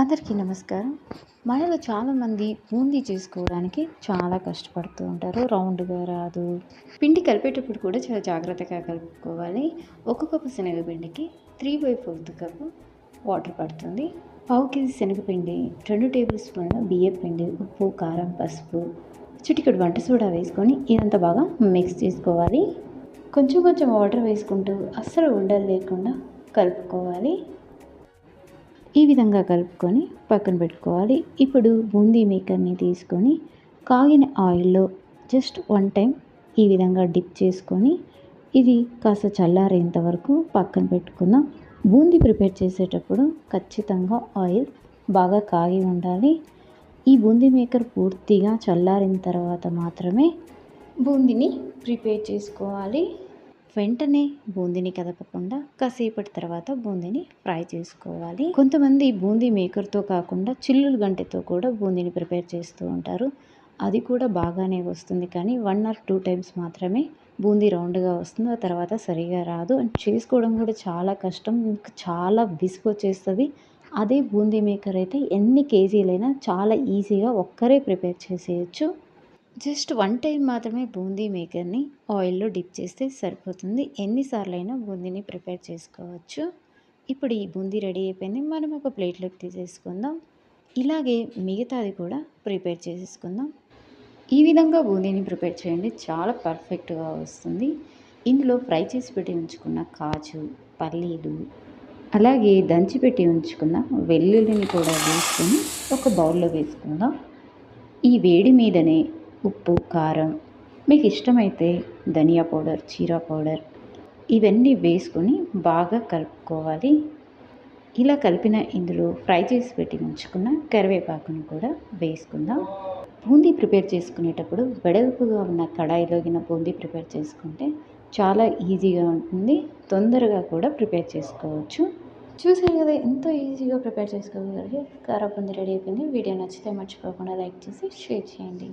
అందరికీ నమస్కారం. మనలో చాలామంది బూందీ చేసుకోవడానికి చాలా కష్టపడుతూ ఉంటారు. రౌండ్గా రాదు. పిండి కలిపేటప్పుడు కూడా చాలా జాగ్రత్తగా కలుపుకోవాలి. ఒక cup శనగపిండికి three by fourth cup water పడుతుంది. పావు కేజీ శనగపిండి రెండు టేబుల్ స్పూన్ల బియ్యం పిండి ఉప్పు కారం పసుపు చిటికెడు వంట సోడా వేసుకొని ఇదంతా బాగా మిక్స్ చేసుకోవాలి. కొంచెం కొంచెం వాటర్ వేసుకుంటూ అస్సలు ఉండలు లేకుండా కలుపుకోవాలి. ఈ విధంగా కలుపుకొని పక్కన పెట్టుకోవాలి. ఇప్పుడు బూందీ మేకర్ని తీసుకొని కాగిన ఆయిల్లో జస్ట్ వన్ టైం ఈ విధంగా డిప్ చేసుకొని ఇది కాస్త చల్లారేంత వరకు పక్కన పెట్టుకుందాం. బూందీ ప్రిపేర్ చేసేటప్పుడు ఖచ్చితంగా ఆయిల్ బాగా కాగి ఉండాలి. ఈ బూందీ మేకర్ పూర్తిగా చల్లారిన తర్వాత మాత్రమే బూందీని ప్రిపేర్ చేసుకోవాలి. వెంటనే బూందీని కదపకుండా కాసేపటి తర్వాత బూందీని ఫ్రై చేసుకోవాలి. కొంతమంది బూందీ మేకర్తో కాకుండా చిల్లులు గంటెతో కూడా బూందీని ప్రిపేర్ చేస్తూ ఉంటారు. అది కూడా బాగానే వస్తుంది. కానీ వన్ ఆర్ టూ టైమ్స్ మాత్రమే బూందీ రౌండ్గా వస్తుంది. ఆ తర్వాత సరిగా రాదు. అండ్ చేసుకోవడం కూడా చాలా కష్టం. చాలా విసుగు వచ్చేస్తుంది. అదే బూందీ మేకర్ అయితే ఎన్ని కేజీలైనా చాలా ఈజీగా ఒక్కరే ప్రిపేర్ చేసేయచ్చు. జస్ట్ వన్ టైం మాత్రమే బూందీ మేకర్ని ఆయిల్లో డిప్ చేస్తే సరిపోతుంది. ఎన్నిసార్లు అయినా బూందీని ప్రిపేర్ చేసుకోవచ్చు. ఇప్పుడు ఈ బూందీ రెడీ అయిపోయింది. మనం ఒక ప్లేట్లోకి తీసేసుకుందాం. ఇలాగే మిగతాది కూడా ప్రిపేర్ చేసేసుకుందాం. ఈ విధంగా బూందీని ప్రిపేర్ చేయండి. చాలా పర్ఫెక్ట్గా వస్తుంది. ఇందులో ఫ్రై చేసి పెట్టి ఉంచుకున్న కాజు పల్లీలు అలాగే దంచి పెట్టి ఉంచుకున్న వెల్లుల్లిని కూడా వేసుకొని ఒక బౌల్లో వేసుకుందాం. ఈ వేడి మీదనే ఉప్పు కారం. మీకు ఇష్టమైతే ధనియా పౌడర్ జీరా పౌడర్. ఇవన్నీ వేసుకొని బాగా కలుపుకోవాలి. ఇలా కలిపిన ఇందులో ఫ్రై చేసి పెట్టి ఉంచుకున్న కరివేపాకును కూడా వేసుకుందాం. బూందీ ప్రిపేర్ చేసుకునేటప్పుడు వెడల్పుగా ఉన్న కడాయిలోగిన బూందీ ప్రిపేర్ చేసుకుంటే చాలా ఈజీగా ఉంటుంది. తొందరగా కూడా ప్రిపేర్ చేసుకోవచ్చు. చూసారు కదా ఎంతో ఈజీగా ప్రిపేర్ చేసుకోగలిగే కారా బూందీ రెడీ అయిపోయింది. వీడియో నచ్చితే మర్చిపోకుండా లైక్ చేసి షేర్ చేయండి.